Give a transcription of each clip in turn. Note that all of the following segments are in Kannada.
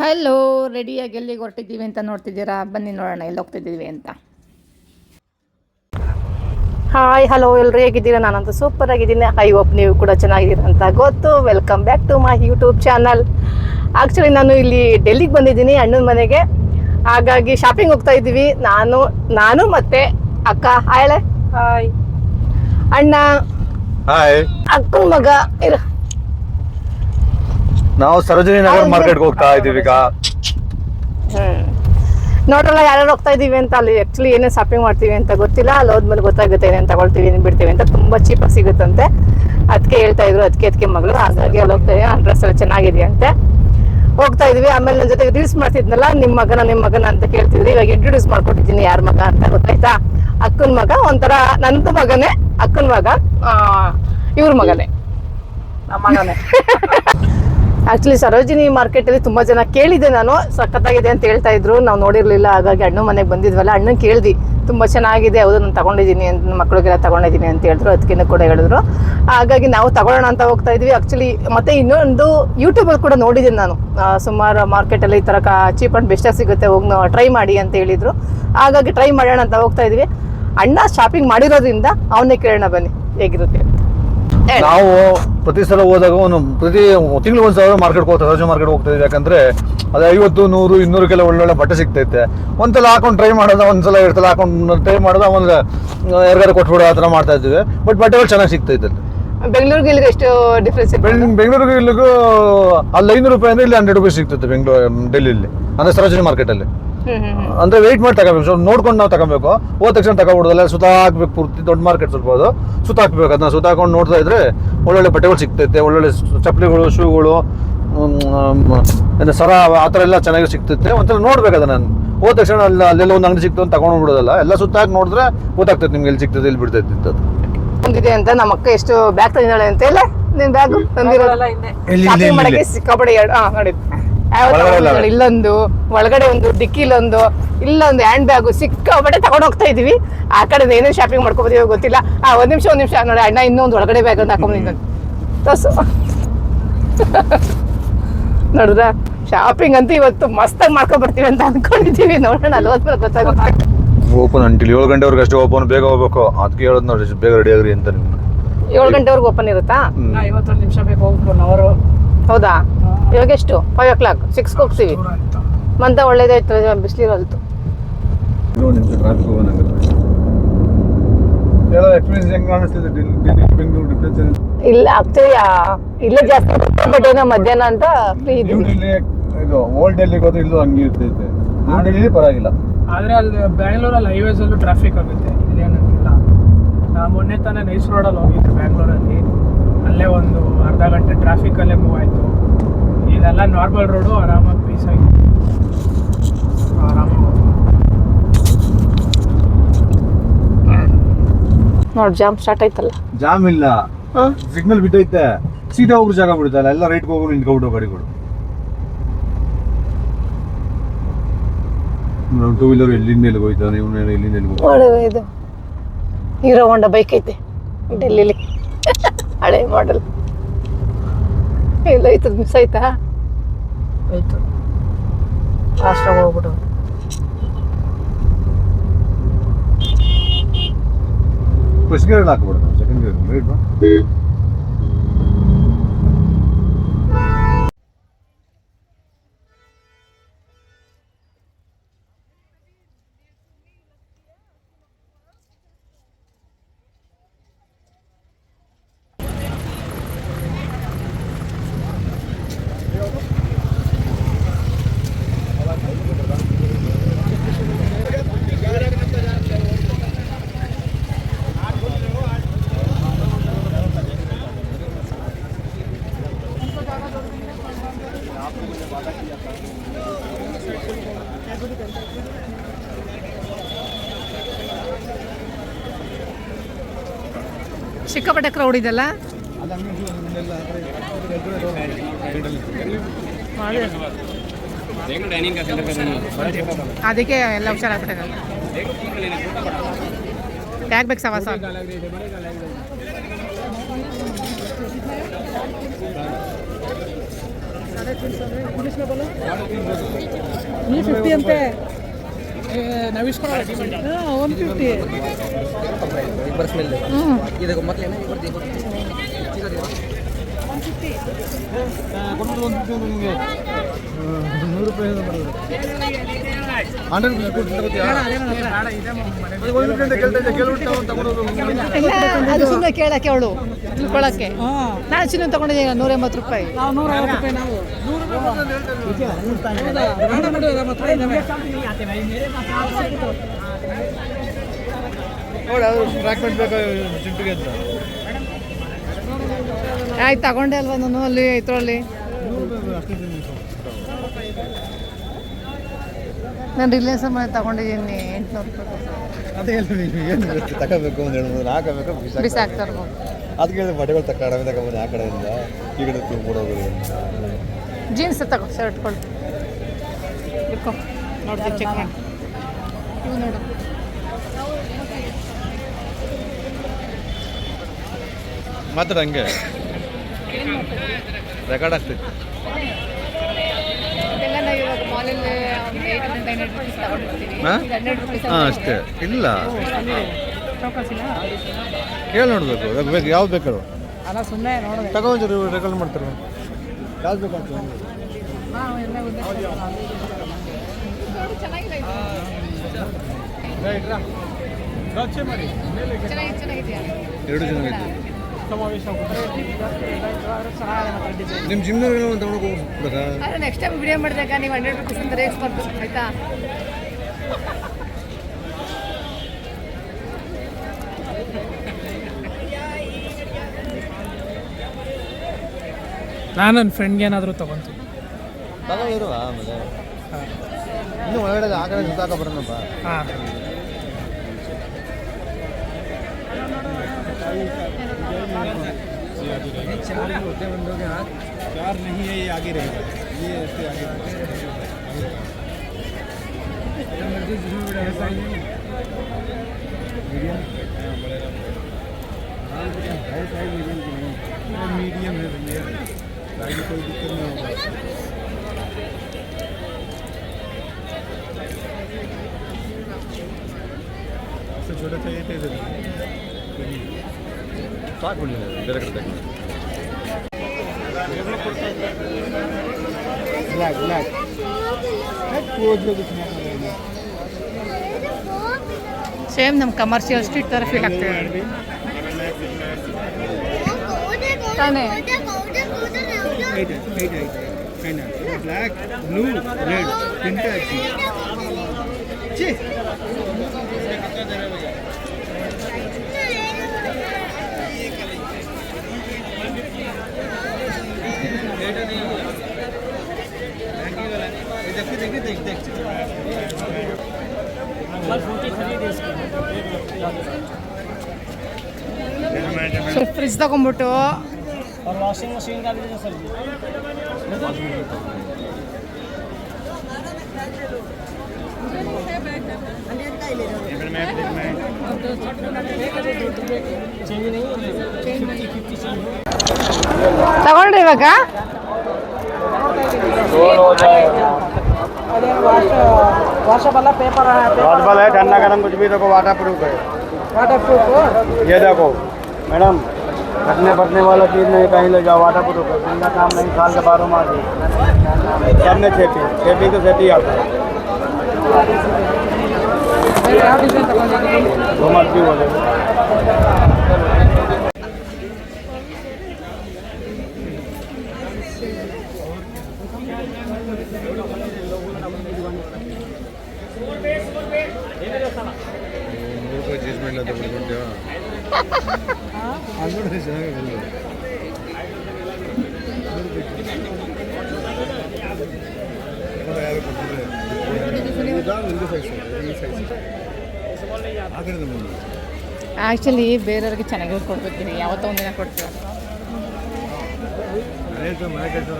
ಹಲೋ ರೆಡಿಯಾಗಿ ಎಲ್ಲಿಗೆ ಹೊರಟಿದ್ದೀವಿ ಅಂತ ನೋಡ್ತಿದ್ದೀರಾ? ಬನ್ನಿ ನೋಡೋಣ ಎಲ್ಲಿ ಹೋಗ್ತಿದ್ದೀವಿ ಅಂತ. ಹಾಯ್ ಹಲೋ ಎಲ್ಲರೂ ಹೇಗಿದ್ದೀರಾ? ನಾನಂತೂ ಸೂಪರ್ ಆಗಿದ್ದೀನಿ. ಐ ಹೋಪ್ ನೀವು ಕೂಡ ಚೆನ್ನಾಗಿದ್ದೀರಾ ಅಂತ ಗೊತ್ತು. Welcome back to my YouTube channel actually ನಾನು ಇಲ್ಲಿ ಡೆಲ್ಲಿಗೆ ಬಂದಿದ್ದೀನಿ ಅಣ್ಣನ ಮನೆಗೆ. ಹಾಗಾಗಿ ಶಾಪಿಂಗ್ ಹೋಗ್ತಾ ಇದ್ದೀವಿ. ನಾನು ನಾನು ಮತ್ತೆ ಅಕ್ಕ. ಹಾಯ್ ಹಾಯ್ ಅಣ್ಣ. ಹಾಯ್ ಅಕ್ಕನ ಮಗ ಇರ. ನಾವು ಸರೋಜಿನಿ ನಗರ್ ಮಾರ್ಕೆಟ್ಗೆ ಹೋಗ್ತಾ ಇದೀವಿ ಈಗ. ಹ್ಮ್. ನೋಡ್ರಲ್ಲ ಯಾರು ಹೋಗ್ತಾ ಇದೀವಿ ಅಂತ ಅಲ್ಲಿ ಆಕ್ಚುಲಿ ಏನೇ ಶಾಪಿಂಗ್ ಮಾಡ್ತೀವಿ ಅಂತ ಗೊತ್ತಿಲ್ಲ. ಅಲ್ಲಿ ಹೋದ್ಮೇಲೆ ಗೊತ್ತಾಗುತ್ತೆ ಏನೇನು ತಗೊಳ್ತೀವಿ ಏನ್ ಬಿಡ್ತೀವಿ ಅಂತ ತುಂಬಾ ಚೀಪಾಗಿ ಸಿಗುತ್ತಂತೆ. ಅದಕ್ಕೆ ಹೇಳ್ತಾ ಇದ್ರು ಅದಕ್ಕೆ ಅದಕ್ಕೆ ಮಗಳು. ಹಾಗಾಗಿ ಅಲ್ಲಿ ಹೋಗ್ತಾ ಇದೀವಿ. ಡ್ರೆಸ್ ಎಲ್ಲ ಚೆನ್ನಾಗಿದೆ ಅಂತೆ ಹೋಗ್ತಾ ಇದೀವಿ. ಆಮೇಲೆ ನನ್ನ ಜೊತೆಗೆ ರೀಲ್ಸ್ ಮಾಡ್ತಿದ್ನಲ್ಲ ನಿಮ್ಮ ಮಗನ ನಿಮ್ಮ ಮಗನ ಅಂತ ಕೇಳ್ತಿದ್ರಿ. ಇವಾಗ ಇಂಟ್ರೊಡ್ಯೂಸ್ ಮಾಡ್ಕೊಟ್ಟಿದ್ದೀನಿ. ಯಾರ ಮಗ ಅಂತ ಗೊತ್ತಾಯ್ತಾ? ಅಕ್ಕನ ಮಗ ಒಂಥರ ನಂದು ಮಗನೇ ಅಕ್ಕನ ಮಗ ಇವ್ರ ಮಗನೇ. ನಮ್ಮ ಮಗನೇ. ಆಕ್ಚುಲಿ ಸರೋಜಿನಿ ಮಾರ್ಕೆಟ್ ಅಲ್ಲಿ ತುಂಬಾ ಜನ ಕೇಳಿದೆ ನಾನು. ಸಖತ್ತಾಗಿದೆ ಅಂತ ಹೇಳ್ತಾ ಇದ್ರು. ನಾವು ನೋಡಿರಲಿಲ್ಲ. ಹಾಗಾಗಿ ಅಣ್ಣ ಮನೆಗೆ ಬಂದಿದ್ವಲ್ಲ, ಅಣ್ಣನ ಕೇಳ್ದಿ. ತುಂಬಾ ಚೆನ್ನಾಗಿದೆ. ಹೌದು, ನಾನು ತಗೊಂಡಿದ್ದೀನಿ ಅಂತ ಮಕ್ಳಿಗೆಲ್ಲ ತಗೊಂಡಿದ್ದೀನಿ ಅಂತ ಹೇಳಿದ್ರು. ಅದಕ್ಕಿಂತ ಕೂಡ ಹೇಳಿದ್ರು. ಹಾಗಾಗಿ ನಾವು ತಗೊಳ್ಳೋಣ ಅಂತ ಹೋಗ್ತಾ ಇದ್ವಿ. ಆಕ್ಚುಲಿ ಮತ್ತೆ ಇನ್ನೊಂದು ಯೂಟ್ಯೂಬಲ್ಲಿ ಕೂಡ ನೋಡಿದ್ದೀನಿ ನಾನು. ಸುಮಾರು ಮಾರ್ಕೆಟ್ ಅಲ್ಲಿ ಈ ತರ ಚೀಪ್ ಅಂಡ್ ಬೆಸ್ಟ್ ಸಿಗುತ್ತೆ. ಹೋಗಿ ಟ್ರೈ ಮಾಡಿ ಅಂತ ಹೇಳಿದ್ರು. ಹಾಗಾಗಿ ಟ್ರೈ ಮಾಡೋಣ ಅಂತ ಹೋಗ್ತಾ ಇದ್ವಿ. ಅಣ್ಣ ಶಾಪಿಂಗ್ ಮಾಡಿರೋದ್ರಿಂದ ಅವನ್ನೇ ಕೇಳೋಣ ಬನ್ನಿ. ಹೇಗಿರುತ್ತೆ. ನಾವು ಪ್ರತಿ ಸಲ ಹೋದಾಗ ಒಂದು ಪ್ರತಿ ತಿಂಗಳು ಒಂದ್ ಸಾವಿರ ಮಾರ್ಕೆಟ್ ಹೋಗ್ತಾ ರಜೆ ಮಾರ್ಕೆಟ್ ಹೋಗ್ತಾ ಇದೀವಿ ಯಾಕಂದ್ರೆ ಅದೇ ಐವತ್ತು ನೂರು ಇನ್ನೂರಕ್ಕೆಲ್ಲ ಒಳ್ಳೊಳ್ಳೆ ಬಟ್ಟೆ ಸಿಗ್ತೈತೆ. ಒಂದ್ಸಲ ಹಾಕೊಂಡು ಟ್ರೈ ಮಾಡೋದ ಒಂದ್ಸಲ ಎರಡು ಸಲ ಹಾಕೊಂಡು ಟ್ರೈ ಮಾಡೋದ ಒಂದು ಯಾರಿಗಾರು ಕೊಟ್ಬಿಡೋ ಆ ಥರ ಮಾಡ್ತಾ ಇದ್ದೀವಿ. ಬಟ್ ಬಟ್ಟೆಗಳು ಚೆನ್ನಾಗಿ ಸಿಗ್ತೈತೆ ಬೆಂಗಳೂರಿಗೆ ಇಲ್ಲಿಗೆ ಎಷ್ಟು ಡಿಫ್ರೆನ್ಸ್ ಬೆಂಗಳೂರಿಗೆ ಇಲ್ಲಿಗೂ ಅಲ್ಲಿ ಐನೂರು ರೂಪಾಯಿ ಅಂದ್ರೆ ಇಲ್ಲಿ ಹಂಡ್ರೆಡ್ ರುಪೀಸ್ ಸಿಗ್ತೈತೆ ಬೆಂಗಳೂರು ಡೆಲ್ಲಿಲಿ. ಅಂದ್ರೆ ಸರೋಜಿನಿ ಮಾರ್ಕೆಟಲ್ಲಿ. ಅಂದ್ರೆ ವೆಯ್ಟ್ ಮಾಡಿ ತಗೋಬೇಕು. ಸ್ವಲ್ಪ ನೋಡ್ಕೊಂಡು ನಾವು ತಗೋಬೇಕು. ಹೋದ ತಕ್ಷಣ ತಗೋಬಿಡೋದಲ್ಲ ಸುತ್ತ ಹಾಕ್ಬೇಕು ಪೂರ್ತಿ. ದೊಡ್ಡ ಮಾರ್ಕೆಟ್ ಸ್ವಲ್ಪ ಅದು. ಸುತ್ತ ಹಾಕ್ಬೇಕು ಅದನ್ನ. ಸುತ್ತ ಹಾಕೊಂಡು ನೋಡ್ತಾ ಇದ್ರೆ ಒಳ್ಳೊಳ್ಳೆ ಬಟ್ಟೆಗಳು ಸಿಗ್ತೈತೆ ಒಳ್ಳೊಳ್ಳೆ ಚಪ್ಪಲಿಗಳು ಶೂಗಳು ಸರ ಆ ಥರ ಎಲ್ಲ ಚೆನ್ನಾಗಿ ಸಿಗ್ತೈತೆ. ಒಂದ್ಸಲ ನೋಡ್ಬೇಕು ಅದನ್ನ ಹೋದ ತಕ್ಷಣ ಅಲ್ಲ ಅಲ್ಲೆಲ್ಲ ಒಂದು ಅಂಗಡಿ ಸಿಕ್ತು ಅಂತ ತಗೊಂಡು ಬಿಡೋದಲ್ಲ ಎಲ್ಲ ಸುತ್ತ ಹಾಕಿ ನೋಡಿದ್ರೆ ಗೊತ್ತಾಗ್ತೈತೆ ನಿಮ್ಗೆ ಎಲ್ಲಿ ಸಿಗ್ತದೆ ಎಲ್ಲಿ ಬಿಡ್ತೈತೆ ಅಂತ. ಬಂದಿದೆ ಅಂತ ನಮ್ಮ ಅಕ್ಕ ಎಷ್ಟು ಬ್ಯಾಗ್ ತಂದಿದ್ದಾಳೆ ಅಂತ ಇಲ್ಲ. ನಿನ್ ಬ್ಯಾಗ್ ತಂದಿರೋದಲ್ಲ ಸಿಕ್ಕಾಪಡೆ ಎರಡು ಹಾ ನೋಡಿ. ಇಲ್ಲೊಂದು ಒಳಗಡೆ ಒಂದು ಡಿಕ್ಕಿಲೊಂದು ಇಲ್ಲೊಂದು ಹ್ಯಾಂಡ್ ಬ್ಯಾಗು ಸಿಕ್ಕಾಪಟ್ಟೆ ತಗೊಂಡು ಹೋಗ್ತಾ ಇದೀವಿ ಆ ಕಡೆ ಏನೇನು ಶಾಪಿಂಗ್ ಮಾಡ್ಕೊಬೋದೀವೋ ಗೊತ್ತಿಲ್ಲ. ಆ ಒಂದ್ ನಿಮಿಷ ಒಂದ್ ನಿಮಿಷ. ನೋಡಿ ಅಣ್ಣ ಇನ್ನೊಂದು ಒಳಗಡೆ ಬ್ಯಾಗ್ ಅಂತ ಹಾಕೊಂಡ್ ತೋರ್ಸು. ನೋಡಿದ್ರ? ಶಾಪಿಂಗ್ ಅಂತ ಇವತ್ತು ಮಸ್ತಾಗಿ ಮಾಡ್ಕೊಂಡ್ ಬರ್ತೀವಿ ಅಂತ ಅನ್ಕೊಂಡಿದೀವಿ ನೋಡೋಣ ಅಲ್ಲಿ ಹೋದ್ಮೇಲೆ ಗೊತ್ತಾಗುತ್ತೆ? ಓಪನ್ ಅಂಟಿಲ್ ಏಳು ಗಂಟೆವರೆಗೆ ಅಷ್ಟೇ ಓಪನ್ ಬೇಗ ಹೋಗ್ಬೇಕು. ಅದಕ್ಕೆ ಹೇಳೋದು ನೋಡಿ ಬೇಗ ರೆಡಿ ಆಗ್ರಿ ಅಂತ ನಿಮ್ಗೆ. ಏಳು ಗಂಟೆವರೆಗೂ ಓಪನ್ ಇರುತ್ತಾ. ಐವತ್ತೊಂದು ನಿಮಿಷ ಬೇಕು ಓಪನ್ ಒನ್ ಅವರು. ಹೌದಾ? ಇವಾಗ ಎಷ್ಟು? ಫೈವ್ ಓ ಕ್ಲಾಕ್ ಸಿಕ್ಸ್ ಹೋಗ್ತೀವಿ. ಮಂತ ಒಳ್ಳೇದಾಯ್ತು ಡಿಫ್ರೆನ್ಸ್ ಇಲ್ಲ ಆಕ್ಚುಲಿ ಇಲ್ಲೇ ಜಾಸ್ತಿ ಬಟ್ ಏನೋ ಮಧ್ಯಾಹ್ನ ಅಂತ ಫ್ರೀ ಇದ್ದೀವಿ ಇದು ಓಲ್ಡ್ ಡೆಲ್ಲಿಗೆ ಹೋದ್ರೆ ಇಲ್ಲೂ ಹಂಗೆ ಇರ್ತೈತೆ. ನ್ಯೂ ಡೆಲ್ಲಿ ಪರವಾಗಿಲ್ಲ. ಆದ್ರೆ ಅಲ್ಲಿ ಬ್ಯಾಂಗ್ಳೂರಲ್ಲಿ ಹೈವೇಸ್ ಅಲ್ಲೂ ಟ್ರಾಫಿಕ್ ಆಗುತ್ತೆ. ಇಲ್ಲೇನಿಲ್ಲ ನಾ ಮೊನ್ನೆ ತಾನೇ ನೈಸ್ ರೋಡಲ್ಲಿ ಹೋಗಿದ್ದೆ ಬ್ಯಾಂಗ್ಳೂರಲ್ಲಿ ಅಲ್ಲೇ ಒಂದು ಅರ್ಧ ಗಂಟೆ ಟ್ರಾಫಿಕ್ ಅಲ್ಲೇ ಮೂವ್ ಆಯ್ತು. ಇದೆಲ್ಲ ನಾರ್ಮಲ್ ರೋಡು ಆರಾಮಾಗಿ ಪೀಸ್ ಆಗಿ ಆರಾಮಾಗಿ. ನೋಡಿ ಜಾಮ್ ಸ್ಟಾರ್ಟ್ ಆಯ್ತಲ್ಲ? ಜಾಮ್ ಇಲ್ಲ. ಸಿಗ್ನಲ್ ಬಿಟ್ಟೈತೆ ಸೀದಾ ಹೋಗ್ರು ಜಾಗ ಬಿಡುತ್ತಲ್ಲ ಎಲ್ಲ ರೈಟ್ ಹೋಗ್ರು ನಿಂತ್ಕೊಬಿಟ್ಟು ಗಾಡಿಗಳು. ಟೂ ವೀಲರ್ ಎಲ್ಲಿಂದ ಎಲ್ಲಿಗೆ ಹೋಯ್ತಾನೆ ಇವನೇನು ಎಲ್ಲಿಂದ ಎಲ್ಲಿಗೆ ಹೋಗ್ತಾನೆ. ಇದು. ಹೀರೋ ಹೊಂಡ ಬೈಕ್ ಐತೆ ಡೆಲ್ಲಿಲಿ. ಹಳೆ ಮಾಡಲ್ ಇಲ್ಲ ಐತದ ಮಿಸ್ ಆಯ್ತಾ? ಆಯ್ತು. ಫಾಸ್ಟಾಗಿ ಹೋಗ್ಬಿಡು. ಫಸ್ಟ್ ಗೇರ್ ಹಾಕ್ಬಿಡೋದು? ಸೆಕೆಂಡ್ ಗೇರ್ ಸಿಕ್ಕಾಪಟ್ಟೆ ಕ್ರೌಡ್ ಇದೆಲ್ಲ ಅದಕ್ಕೆ ಎಲ್ಲ ಹುಷಾರಾಗ್ಬಿಟ್ಟೆ ಯಾಕೆ ಬೇಕು ಸವಾಸ? ಫಿಫ್ಟಿ ಅಂತೆ. One fifty. ಇಬ್ಬರ ಸ್ಮೆಲ್. ಹ್ಞೂ ಅದು ಸುಮ್ಮನೆ ಕೇಳಕ್ಕೆ ಅವಳು, ತಿಳ್ಕೊಳಕ್ಕೆ ನಾನು ಚಿನ್ನ ತಗೊಂಡಿದ್ದೀನಿ ನೂರ ಎಂಬತ್ತು ರೂಪಾಯಿ. ನೋಡಿ ಅವರು ಟ್ರಾಕ್ಮೆಂಟ್ ಬೇಕಾ ಚಿಂಟಿಗೆ ಅಂತ ಆಯ್ತು ತಗೊಂಡೆ ಅಲ್ವಾ ನಾನು ಅಲ್ಲಿ ಇದ್ರಲ್ಲಿ? ನಾನು ರಿಲಯನ್ಸ್ ಮನೆ ತಗೊಂಡಿದ್ದೀನಿ ಎಂಟುನೂರು ರೂಪಾಯಿ ತಗೋಬೇಕು ಒಂದು ಎರಡು ಮೂರು ಹಾಕಬೇಕು ಬಿಸಾಕ ಬಿಸಾಕ್ತಾ ಇರ್ಬೋದು. ಅದಕ್ಕೆ ಹೇಳಿದ್ರೆ ಬಟ್ಟೆಗಳು ತಕ್ಕ ಕಡಿಮೆ ತಗೊಂಡು ಆ ಕಡೆಯಿಂದ. ಈ ಕಡೆ ತುಂಬಿಡೋದು ಜೀನ್ಸ್ ತಗೋ ಶರ್ಟ್ಗಳು ಇಟ್ಕೊ. ನೋಡ್ತೀನಿ ಚೆಕ್ ಮಾಡಿ. ಇವು ನೋಡು. ಮಾತ್ರ ಹಂಗೆ. ರೆಕಾರ್ಡ್ ಆಗ್ತೈತಿ ಹಾ? ಅಷ್ಟೇ. ಇಲ್ಲ. ಕೇಳಿ ನೋಡಬೇಕು. ಬೇಕು ಯಾವ್ದು ಬೇಕಾದ್ರು. ತಗೊಂಡ್ರಿ ಸುಮ್ಮನೆ ನೋಡಿದೆ ತಗೊಂಡು ರೆಕಾರ್ಡ್ ಮಾಡ್ತಾರೆ ಯಾವ್ದು ಬೇಕಾಗ್ತದೆ ಎರಡು ಜನ ಇದ್ದು ಸಮಾವೇಶ ನಿಮ್ಮ ಜಿಮ್ನವ್ರಿಗೆಲ್ಲ ಒಂದು ತಗೊಂಡು ಹೋಗ್ಬೇಕಾ ಆದರೆ ನೆಕ್ಸ್ಟ್ ಟೈಮ್ ವಿಡಿಯೋ ಮಾಡಿದಾಗ ನೀವು ಹಂಡ್ರೆಡ್ ರುಪೀಸ್ ಅಂತ ರೇಗಿಸ್ಬಾರ್ದು ಆಯ್ತಾ? ನಾನು ನನ್ನ ಫ್ರೆಂಡ್ಗೆ ಏನಾದರೂ ತಗೊಂತೀನಿ. ಇರುವ ಆಮೇಲೆ. ಇನ್ನು ಒಳಗಡೆ ಆ ಕಡೆ ಸುತ್ತಾಕ ಬರೋಣಪ್ಪ. ಹಾಂ. चार ही होते बंदों के हाथ चार नहीं है, ये आगे रहेगा। ये ऐसे आगे मीडियम है भैया। कोई दिक्कत नहीं होगा। सबसे छोटा चाहिए थे ಸ್ಟಾಕ್ ಬಿಡಲಿಲ್ಲ ಬೇರೆ ಕಡೆ ತೆಗೆದು ಬ್ಲ್ಯಾಕ್ ಬ್ಲ್ಯಾಕ್ ಸೇಮ್ ನಮ್ಮ ಕಮರ್ಷಿಯಲ್ ಸ್ಟ್ರೀಟ್ ಥರ ಫೀಲ್ ಆಗ್ತದೆ ತಾನೇ ಬ್ಲ್ಯಾಕ್ ಬ್ಲೂ ರೆಡ್ ಪಿಂಕ್ দেখছি ಫ್ರಿಜ್ ತಗೊಂಬಿಟ್ಟು ವಾಷಿಂಗ್ ಮಷೀನ್ ತಗೊಂಡ್ರಿ ಇವಾಗ? वाशबल है वाशबल है ठंडा गर्म कुछ भी देखो वाटर प्रूफ है। वाटर प्रूफ ये देखो मैडम फटने फटने वाला चीज़ नहीं कहीं ले जाओ वाटर प्रूफ है। ठंडा काम नहीं साल के बारह मार दी छेपी छेपी तो छेपी आता है घूमत भी बोले ನೂರು ರೂಪಾಯಿ ಚೀಸ್ ಮಾಡಲಿ ಅಂತ ಬಿಡ್ಕೊಂಡ್ಯಾ ಅದು ನೋಡಿ ಚೆನ್ನಾಗಿ ಯಾರು ಕೊಟ್ಟಿದ್ರೆ ಇದಾ ನಿಂದು ಸೈಜ್ ಈ ಸೈಜ್ ಆ ಕಡೆ ನಮ್ಮ ಆ್ಯಕ್ಚುಲಿ ಬೇರೆಯವ್ರಿಗೆ ಚೆನ್ನಾಗಿ ಕೊಡ್ಬೇಕು ಯಾವತ್ತೋ ಒಂದಿನ ಕೊಡ್ತೀವಿ ಮನೆ ಮನೆ ಕೆಲಸ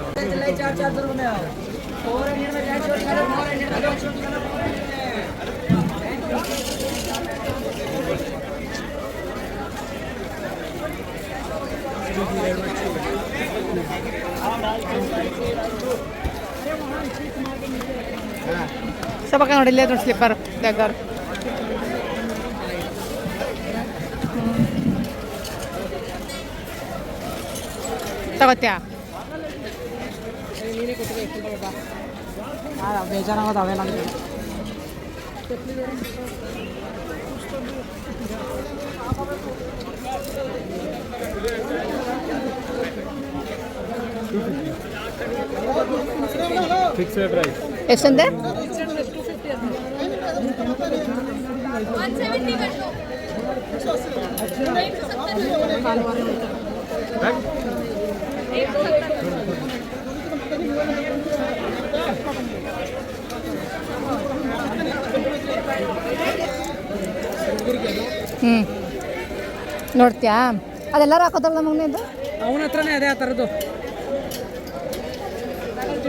ಸಬಕ ನೋಡಿ ಇಲ್ಲೇ ನೋಡಿ ಸ್ಲಿಪ್ಪರ್ ಜಾಗರ್ ತಗೋತ್ಯಾ? ಬೇಜಾರಾಗೋದು ಅವೇ ಪ್ರೈಸ್ ಎಷ್ಟಂತೆ ಹ್ಞೂ ನೋಡ್ತೀಯಾ? ಅದೆಲ್ಲರೂ ಹಾಕೋತಾರಲ್ಲ ನಮ್ಮ ಅದು? ಅವನ ಹತ್ರನೇ ಅದೇ ಆ ಥರದ್ದು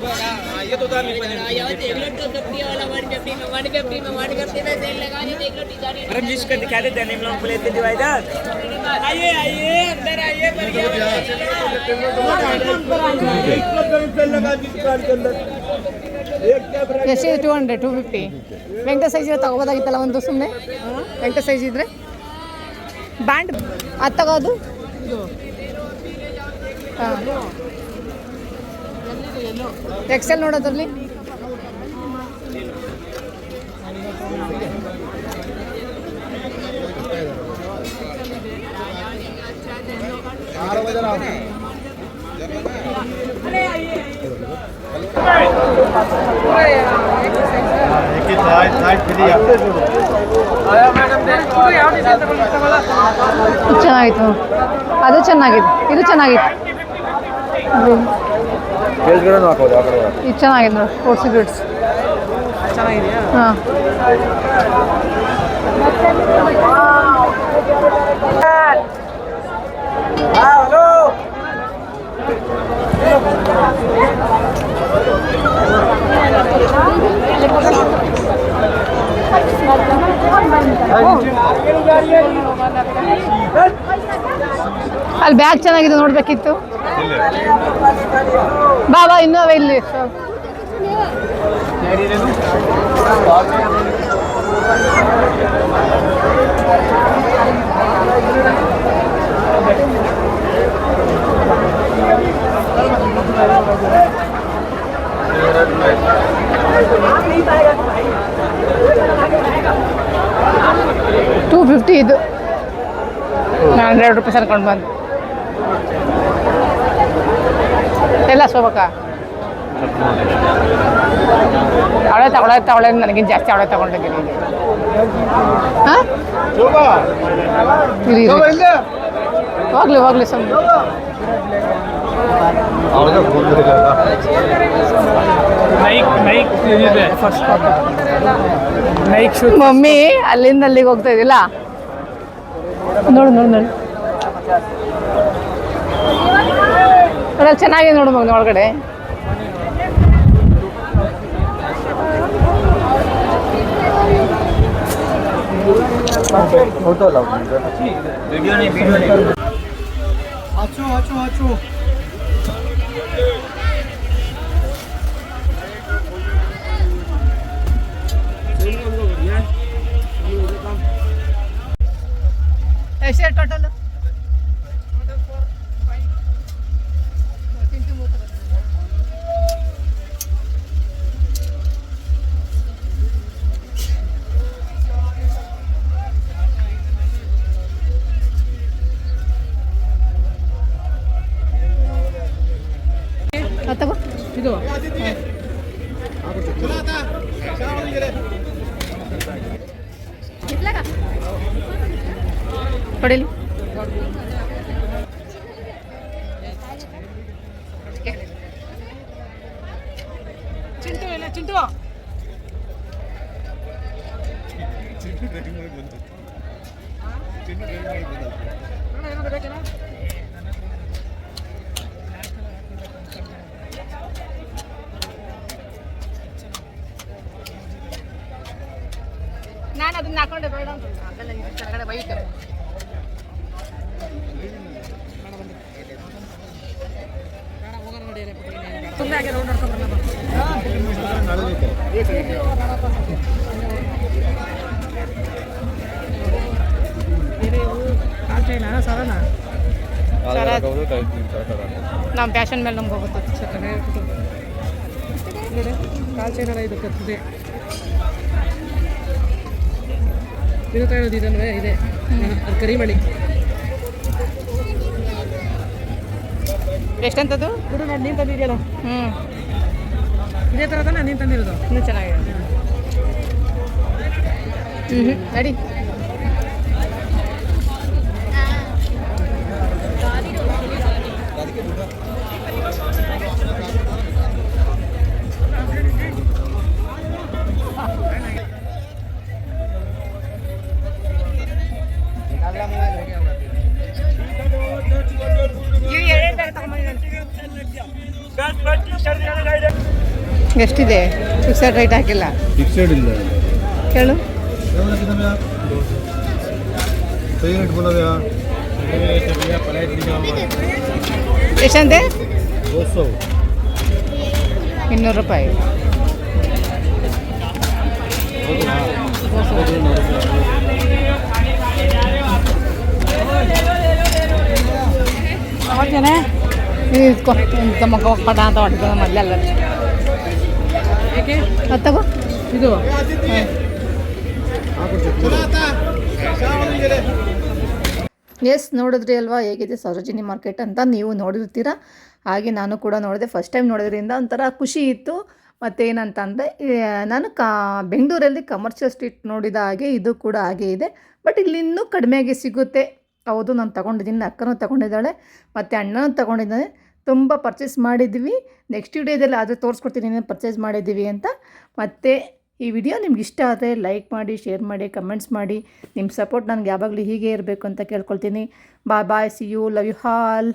ಬಟ್ಟೆ ತಗೊಳಲ್ಲ ಬಿಟ್ಟು ಸರ್ ಜಾಸ್ತಿ ಬಟ್ಟೆ आइए ಅಂತಿದೆ ಮತ್ತೆ ಎಷ್ಟಿದೆ two hundred two fifty Venkata size ತಗೋಬೋದಾಗಿತ್ತಲ್ಲ ಒಂದು ಸುಮ್ಮನೆ ವೆಂಕಟ ಸೈಜ್ ಇದ್ರೆ? ಬ್ಯಾಂಡ್ ಅದು ತಗೋದು? ಹಾಂ. ಎಕ್ಸೆಲ್ ನೋಡೋದ್ರಲ್ಲಿ ಚೆನ್ನಾಗಿತ್ತು. ಅದು ಚೆನ್ನಾಗಿತ್ತು ಇದು ಚೆನ್ನಾಗಿತ್ತು ಕೆಳಗಡೆ ಹಾಕೋದು ಆ ಕಡೆ ಇದು ಚೆನ್ನಾಗಿದೆ ನೋಡಿ ಫೋರ್ ಸಿಗ್ರೆಟ್ಸ್ ಹಾಂ. ಅಲ್ಲಿ ಬ್ಯಾಗ್ ಚೆನ್ನಾಗಿದೆ ನೋಡ್ಬೇಕಿತ್ತು. ಬಾ ಬಾ ಇನ್ನೂ ಅವೆ ಇಲ್ಲಿ ಟೂ ಫಿಫ್ಟಿ ಇದು ಹಂಡ್ರೆಡ್ ರುಪೀಸ್ ಅನ್ಕೊಂಡು ಬಂದು ಎಲ್ಲ ಸೋಬಕ. ಅವಳೆ ತಗೊಳ್ಳೆ ತಗೊಳ್ಳೆ ನನಗಿಂತ ಜಾಸ್ತಿ ಅವಳೆ ತಗೊಂಡಿದ್ದೀನಿ. ಹೋಗ್ಲಿ ಹೋಗ್ಲಿ ಸುಮ್ಮನೆ ಮಮ್ಮಿ ಅಲ್ಲಿಂದ ಅಲ್ಲಿಗೆ ಹೋಗ್ತಾ ಇದಿಲ್ಲ ನೋಡು ನೋಡು ನೋಡು. ನೋಡಲ್ಲಿ ಚೆನ್ನಾಗಿದೆ ನೋಡು ಮಗನ ಒಳಗಡೆ ಗೊತ್ತಲ್ಲ आचो आचो आचो ಎಷ್ಟೇ చింటూ ನಾನು ಅದನ್ನ ಹಾಕೊಂಡೆ ಬೇಡ ಅಂತ ಅದೆಲ್ಲ ಹೊಯ್ತು ನಮ್ಮ ಫ್ಯಾಷನ್ ಮೇಲೆ ನಮ್ಗೆ ಹೋಗುತ್ತೆ ನೋಡಿ ಕಾಲ್ ಚೈನಲ್ಲ ಇದು ಕತ್ತದೆ. ಇರೋದು ಇದನ್ವೇ ಇದೆ. ಅದು ಕರಿಮಳಿ ಎಷ್ಟಂತದ್ದು? ಗುರು ನಾನು ನೀನು ತಂದಿದೆಯಲ್ಲ. ಹ್ಞೂ ಇದೇ ಥರ ತಾನೆ ನೀನು ತಂದಿರೋದು? ಇನ್ನೂ ಚೆನ್ನಾಗಿದೆ. ಹ್ಞೂ ನಡಿ. ಎಷ್ಟಿದೆ? ಫಿಕ್ಸೆಡ್ ರೇಟ್ ಹಾಕಿಲ್ಲ. ಫಿಕ್ಸೆಡ್ ಇಲ್ಲ. ಕೇಳು. ಎಷ್ಟಂತೆ? ಇನ್ನೂರು ರೂಪಾಯಿ. ನೀನು ಇದ್ಕೊ ಇಂಥ ಮಗ ಪಟ ಅಂತ ಹೊಡೆದ ಮೊದಲೆಲ್ಲ. ಏಕೆ ಅದು ತಗೋ. ಇದು. ಎಸ್ ನೋಡಿದ್ರಿ ಅಲ್ವಾ? ಹೇಗಿದೆ ಸರೋಜಿನಿ ಮಾರ್ಕೆಟ್ ಅಂತ ನೀವು ನೋಡಿರ್ತೀರ? ಹಾಗೆ ನಾನು ಕೂಡ ನೋಡಿದೆ. ಫಸ್ಟ್ ಟೈಮ್ ನೋಡೋದ್ರಿಂದ ಒಂಥರ ಖುಷಿ ಇತ್ತು. ಮತ್ತೇನಂತಂದರೆ ನಾನು ಕಾ ಬೆಂಗಳೂರಲ್ಲಿ ಕಮರ್ಷಿಯಲ್ ಸ್ಟ್ರೀಟ್ ನೋಡಿದ ಹಾಗೆ ಇದು ಕೂಡ ಹಾಗೆ ಇದೆ. ಬಟ್ ಇಲ್ಲಿ ಇನ್ನೂ ಕಡಿಮೆಗೆ ಸಿಗುತ್ತೆ. ಹೌದು ನಾನು ತಗೊಂಡಿದ್ದೀನಿ. ಅಕ್ಕನೂ ತಗೊಂಡಿದ್ದಾಳೆ. ಮತ್ತು ಅಣ್ಣನೂ ತಗೊಂಡಿದ್ದಾನೆ. ತುಂಬ ಪರ್ಚೇಸ್ ಮಾಡಿದ್ವಿ ನೆಕ್ಸ್ಟ್ ವಿಡಿಯೋದಲ್ಲಿ ಆದರೆ ತೋರಿಸ್ಕೊಡ್ತೀನಿ ಏನೇನು ಪರ್ಚೇಸ್ ಮಾಡಿದ್ದೀವಿ ಅಂತ. ಮತ್ತು ಈ ವಿಡಿಯೋ ನಿಮ್ಗೆ ಇಷ್ಟ ಆದರೆ ಲೈಕ್ ಮಾಡಿ ಶೇರ್ ಮಾಡಿ ಕಮೆಂಟ್ಸ್ ಮಾಡಿ. ನಿಮ್ಮ ಸಪೋರ್ಟ್ ನನಗೆ ಯಾವಾಗಲೂ ಹೀಗೆ ಇರಬೇಕು ಅಂತ ಕೇಳ್ಕೊಳ್ತೀನಿ. Bye bye see you love you hall